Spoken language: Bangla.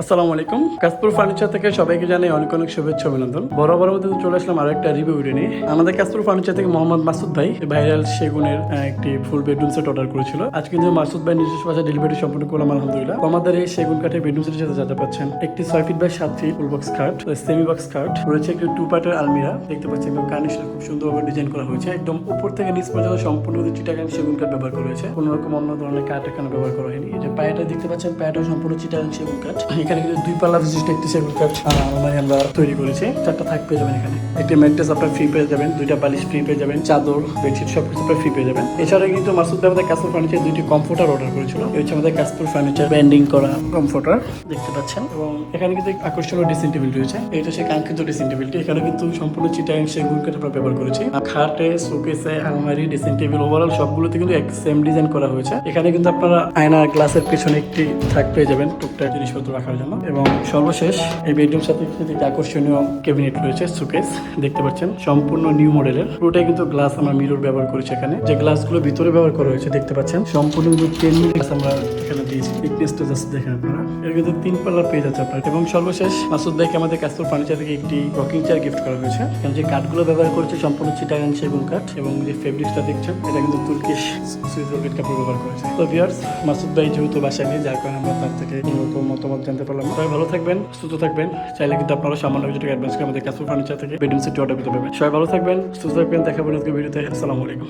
আসসালামু আলাইকুম। কাশপুর ফার্নিচার থেকে সবাইকে জানাই অনেক অনেক শুভেচ্ছা, অভিনন্দন। বরাবর মধ্যে চলে আসলাম আরও একটা রিভিউ নিয়ে। আমাদের কাশপুর ফার্নিচার থেকে মোহাম্মদ মাসুদ ভাই, ভাইরাল সেগুনের একটি ফুল বেডরুম সেট অর্ডার করেছিল। আজকে কিন্তু মাসুদ ভাই নিজস্ব ভাষায় ডেলিভারি সম্পূর্ণ করলাম, আলহামদুলিল্লাহ। আমাদের এই সেগুন কাঠের বেডরুম সেটের সাথে যাতে পাচ্ছেন, একটি ছয় ফিট বাই সাত ফিট ফুল বক্স খাট সেমি বক্স খাট রয়েছে একটি টু পার্টের আলমিরা। দেখতে পাচ্ছেন একদম কার্নিশটা খুব সুন্দরভাবে ডিজাইন করা হয়েছে। একদম উপর থেকে নিচ পর্যন্ত সম্পূর্ণ চিটাগাং সেগুন কাঠ ব্যবহার করা হয়েছে। কোনো রকম অন্য ধরনের কাঠ এখানে ব্যবহার করা হয়নি। যে পায়াটা দেখতে পাচ্ছেন পায়াটা সম্পূর্ণ চিটাগাং সেগুন কাঠ। এখানে কিন্তু দুই পাল্লা বিশিষ্ট একটি সেগুন কাঠ আলমারি আমরা তৈরি করেছি। চারটা থাক পেয়ে যাবেন এখানে। একটি ম্যাট্রেস আপনার ফ্রি পেয়ে যাবেন, দুইটা বালিশ ফ্রি পেয়ে যাবেন, চাদর বেডশিট সব কিছু আপনার ফ্রি পেয়ে যাবেন। এছাড়া কিন্তু মাসুদ ভাই আমাদের কাসপুর ফার্নিচার দুইটি কমফোর্টার অর্ডার করেছিল। হচ্ছে আমাদের কাসপুর ফার্নিচার ব্যান্ডিং করা কমফোর্টার দেখতে পাচ্ছেন। এবং এখানে কিন্তু আকর্ষণীয় ড্রেসিং টেবিল রয়েছে। এটা সে কাঙ্ক্ষিত ড্রেসিং টেবিলটি এখানে কিন্তু সম্পূর্ণ চিটাং সেগুন কাঠ আমরা ব্যবহার করেছি। খাটে, শোকেসে, আলমারি ড্রেসিং টেবিল ওভারঅল সবগুলোতে কিন্তু এক সেম ডিজাইন করা হয়েছে। এখানে কিন্তু আপনারা আয়না গ্লাসের পিছনে একটি থাক পেয়ে যাবেন। টুকটাক জিনিসপত্র রাখার জন্য। এবং সর্বশেষ এই বেডরুম সাথে একটি আকর্ষণীয় ক্যাবিনেট রয়েছে সুকেস দেখতে পাচ্ছেন, সম্পূর্ণ নিউ মডেলের পুরোটাই কিন্তু গ্লাস আমরা মিরর ব্যবহার করেছি এখানে। যে গ্লাসগুলো ভিতরে ব্যবহার করা হয়েছে, দেখতে পাচ্ছেন, সম্পূর্ণ কিন্তু টেন গ্লাস আমরা এখানে দিয়েছি। ফিটনেসটা জাস্ট দেখেন আপনারা। এর কিন্তু তিন পাল্লা পেয়ে যাচ্ছে আপনার। এবং সর্বশেষ, মাসুদ ভাইকে আমাদের কাস্তর ফার্নিচার থেকে একটি রকিং চেয়ার গিফট করা হয়েছে। এখানে যে কাঠগুলো ব্যবহার করেছে, সম্পূর্ণ চিটাগাং সেগুন কাঠ এবং যে ফেব্রিক্সটা দেখছেন, এটা কিন্তু তুর্কিশ সুইস রকেট কাপড় ব্যবহার করেছে। তো ভিউয়ার্স মাসুদ ভাই যেহেতু বাসায় নেই, যার কারণে আমরা তার থেকে মতামত জানতে পারলাম। সবাই ভালো থাকবেন, সুস্থ থাকবেন। চাইলে কিন্তু আপনারা সামান্য কিছু অ্যাডভান্স করে আমাদের কাছে ফার্নিচার থেকে বেডরুম সেট অর্ডার করতে পারবেন। সবাই ভালো থাকবেন, সুস্থ থাকবেন। দেখাবেন আজকে ভিডিওতে। আসসালামু আলাইকুম।